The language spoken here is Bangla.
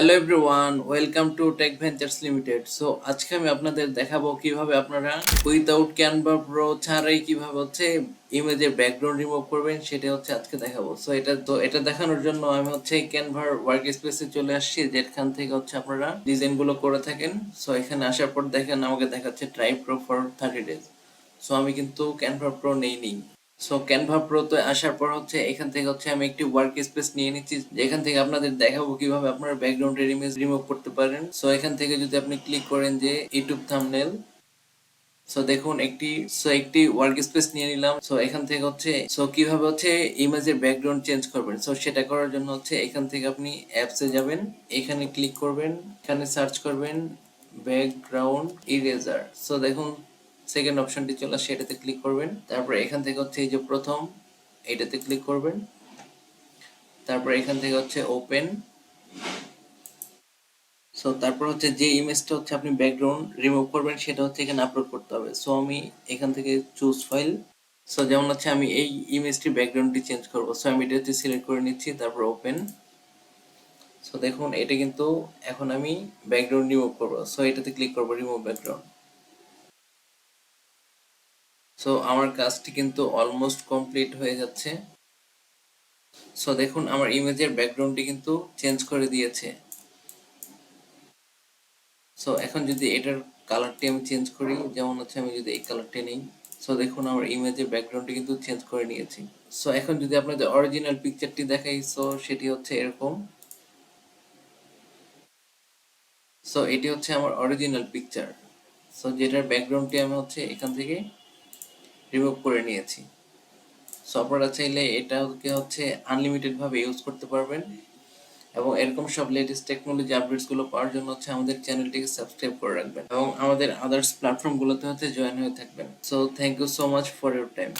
Hello everyone welcome to tech ventures limited so আজকে আমি আপনাদের দেখাবো কীভাবে আপনারা উইদাউট ক্যানভা প্রো ছাড়াই কীভাবে হচ্ছে ইমেজের ব্যাকগ্রাউন্ড রিমুভ করবেন, সেটা হচ্ছে আজকে দেখাবো। সো এটা তো, এটা দেখানোর জন্য আমি হচ্ছে ক্যানভার ওয়ার্ক স্পেসে চলে আসছি, যেখান থেকে হচ্ছে আপনারা ডিজাইনগুলো করে থাকেন। সো এখানে আসার পর দেখেন আমাকে দেখাচ্ছে try pro for thirty days so আমি কিন্তু ক্যানভা প্রো নেই নিই সো ক্যানভা প্রোতে আসার পর হচ্ছে এখান থেকে হচ্ছে আমি একটি ওয়ার্ক স্পেস নিয়ে নিচ্ছি। যেখান থেকে আপনাদের দেখাবো কীভাবে আপনারা ব্যাকগ্রাউন্ডের ইমেজ রিমুভ করতে পারেন। সো এখান থেকে যদি আপনি ক্লিক করেন যে ইউটিউব থাম্বনেল সো দেখুন একটি সো একটি ওয়ার্ক স্পেস নিয়ে নিলাম। সো এখান থেকে হচ্ছে সো কীভাবে হচ্ছে ইমেজের ব্যাকগ্রাউন্ড চেঞ্জ করবেন? সো সেটা করার জন্য হচ্ছে এখান থেকে আপনি অ্যাপসে যাবেন। এখানে ক্লিক করবেন, এখানে সার্চ করবেন ব্যাকগ্রাউন্ড ইরেজার সো দেখুন সেকেন্ড অপশনটি চলে আসে, এটাতে ক্লিক করবেন। তারপর এখান থেকে হচ্ছে এই যে প্রথম, এটাতে ক্লিক করবেন। তারপর এখান থেকে হচ্ছে ওপেন সো তারপর হচ্ছে যে ইমেজটা হচ্ছে আপনি ব্যাকগ্রাউন্ড রিমুভ করবেন, সেটা হচ্ছে এখানে আপলোড করতে হবে। সো আমি এখান থেকে চুজ ফাইল সো যেমন হচ্ছে আমি এই ইমেজটি ব্যাকগ্রাউন্ডটি চেঞ্জ করব। সো আমি এটা হচ্ছে সিলেক্ট করে নিচ্ছি, তারপর ওপেন সো দেখুন, এটা কিন্তু এখন আমি ব্যাকগ্রাউন্ড রিমুভ করব। সো এটাতে ক্লিক করব রিমুভ ব্যাকগ্রাউন্ড সো আমার কাজটি কিন্তু অলমোস্ট কমপ্লিট হয়ে যাচ্ছে। সো দেখুন, আমার ইমেজের ব্যাকগ্রাউন্ডটি কিন্তু চেঞ্জ করে দিয়েছে। সো এখন যদি এটার কালারটি আমি চেঞ্জ করি, যেমন হচ্ছে আমি যদি এই কালারটি নিই সো দেখুন, আমার ইমেজের ব্যাকগ্রাউন্ডটি কিন্তু চেঞ্জ করে নিয়েছি। সো এখন যদি আপনাদের অরিজিনাল পিকচারটি দেখাই সো সেটি হচ্ছে এরকম। সো এটি হচ্ছে আমার অরিজিনাল পিকচার সো যেটার ব্যাকগ্রাউন্ডটি আমি হচ্ছে এখান থেকে রিমুভ করে নিয়েছি। সো আপনারা চাইলে এটাকে হচ্ছে আনলিমিটেড ভাবে ইউজ করতে পারবেন এবং এরকম সব লেটেস্ট টেকনোলজি আপডেটসগুলো পাওয়ার জন্য হচ্ছে আমাদের চ্যানেলটিকে সাবস্ক্রাইব করে রাখবেন এবং আমাদের আদার্স প্ল্যাটফর্ম গুলোতে হচ্ছে জয়েন হয়ে থাকবেন। So thank you so much for your time